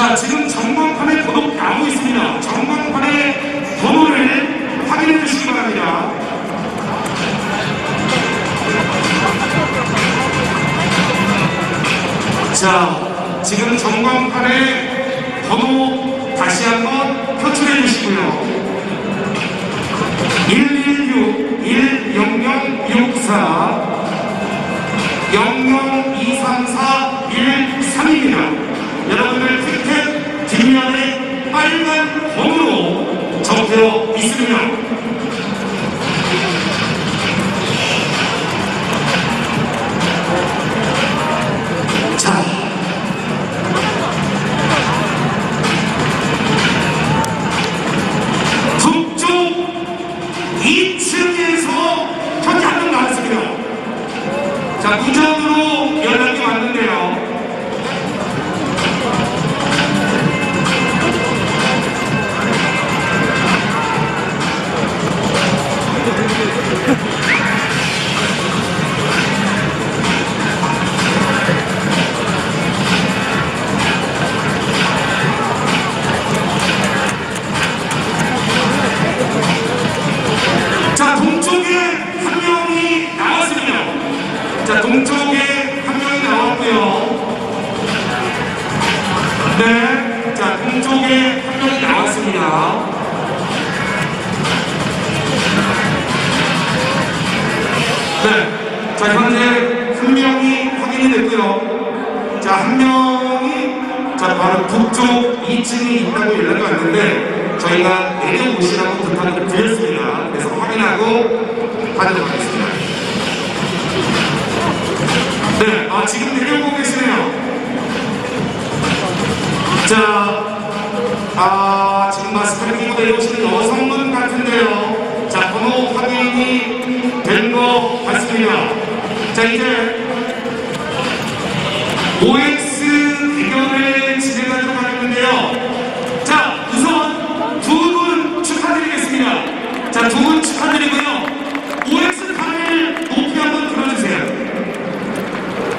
자, 지금 전광판에 번호 나오고 있습니다. 전광판에 번호를 확인해 주시기 바랍니다. 자, 지금 전광판에 번호 다시 한번 표출해 주시고요. 116 100 264 00234 적혀 있습니다. 자. 북쪽 2층에서 현재 한명 나왔습니다. 자, 무전으로 자, 한 명이 자, 바로 북쪽 2층이 있다고 연락이 왔는데 저희가 내려오시라고 부탁을 드렸습니다. 그래서 확인하고 가도록 하겠습니다. 네, 아, 지금 내려오고 계시네요. 자, 아, 지금 마스크를 끼고 내려오시는 여성분 같은데요. 자, 번호 확인이 된 것 같습니다. 자, 이제 OX 대결을 진행하도록 하겠는데요. 자, 우선 두 분 축하드리겠습니다. 자, 두 분 축하드리고요. OX 판을 높이 한번 들어주세요.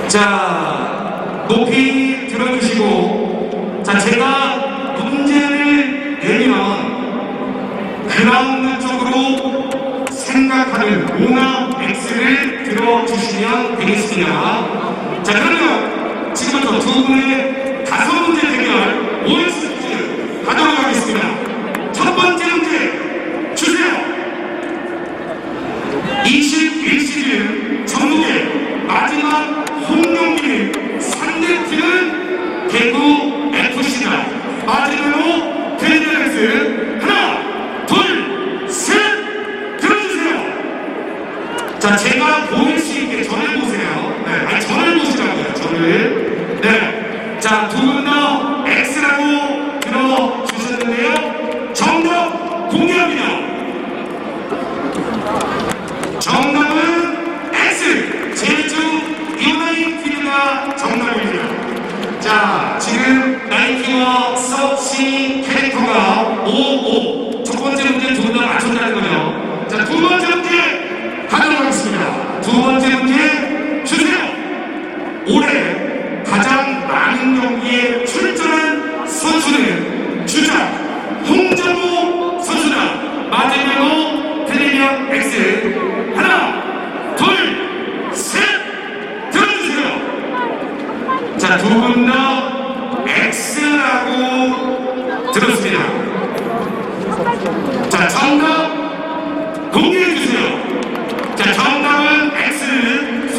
자, 높이 들어주시고, 자, 제가 문제를 내면 그라운드 쪽으로 생각하는 오나 X를 들어주시면 되겠습니다. 자, 그러면 지금부터 두 분의 다섯 문제 대결 OX 퀴즈 가도록 하겠습니다. 첫 번째 문제 주세요. 21시즌 전국의 마지막 홈경기는 상대팀은 대구 FC다. 마지막으로 대전에스 하나, 둘, 셋 들어주세요. 자, 제가 보일 수 있게 저를 보세요. 네, 아니 저를 보시라고요. 저를. 네. 자, 두 분 다 X라고 들어주셨는데요. 정답 공개합니다. 정답은 X 제주 유나이티드가 정답입니다. 자 지금 나이키와 서치 캐릭터가 55. 첫 번째 문제 두 분 다 맞췄다는 거죠. 자두 번째 문제 가도록 하겠습니다. 두 번째 문제 주세요. 올해 가장 많은 경기에 출전한 선수는 주자 홍정호 선수다. 텔레비전 X 하나 둘셋 들어주세요. 자두 분 다 X라고 들었습니다. 자 정답 공개해 주세요. 자 정답은 X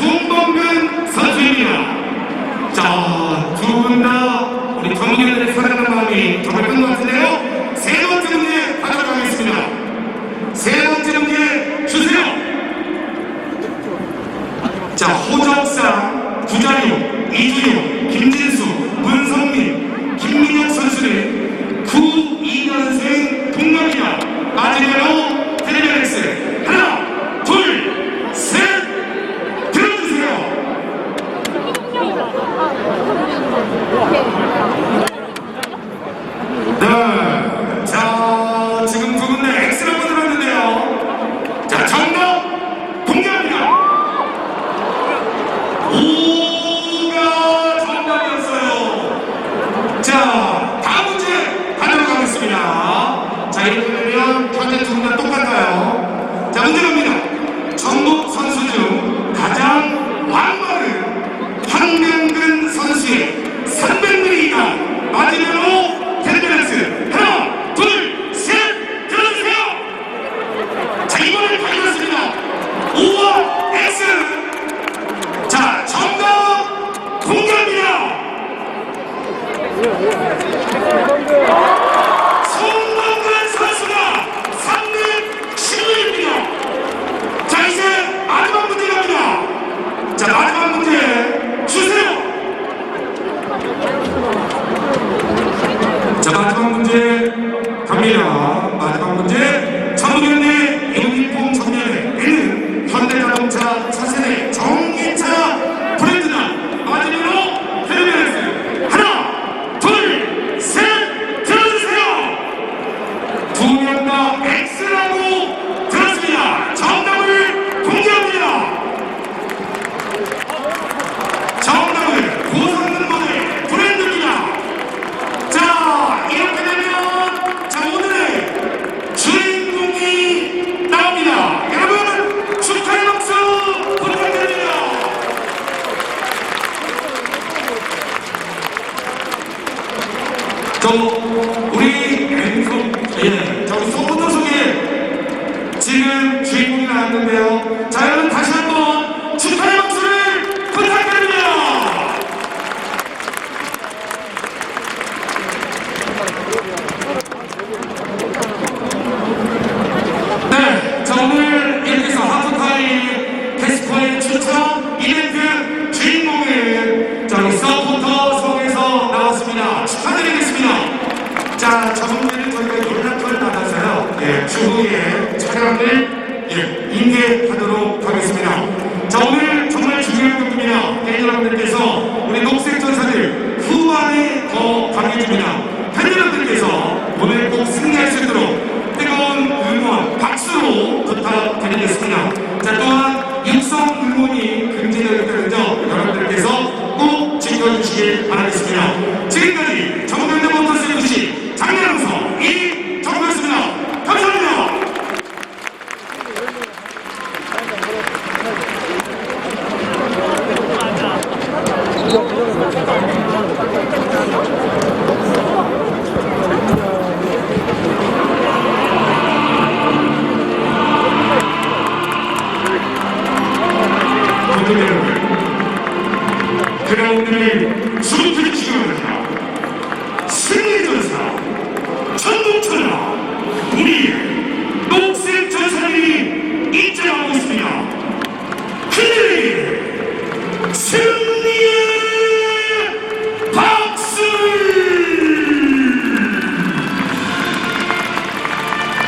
송범근 선수입니다. 자, 두 분 다 우리 경기를 사랑하는 마음이 정말 큰 것 같은데요. 세 번째 문제 가도록 하겠습니다. 세 번째 문제 주세요. 자, 호적상 구자룡, 이주용, 저 우리 앵송 예, 저기 소문도 속에 지금 주인공이 나왔는데요. 자 여러분 다시 한번 축하의 박수를 부탁드립니다. 네, 자 오늘 이렇게 해서 하프타임 캐스퍼의 추천 이벤트 주인공은 저희 서포터 성에서 나왔습니다. 축하드리겠습니다. 자, 저번에는 저희가 연락을 받아서요. 예, 추후에 촬영을 예, 인계하도록 하겠습니다. 자, 오늘 정말 중요한 부분입니다. 팬 여러분들께서 우리 녹색 전사들 후반에 더 강해집니다.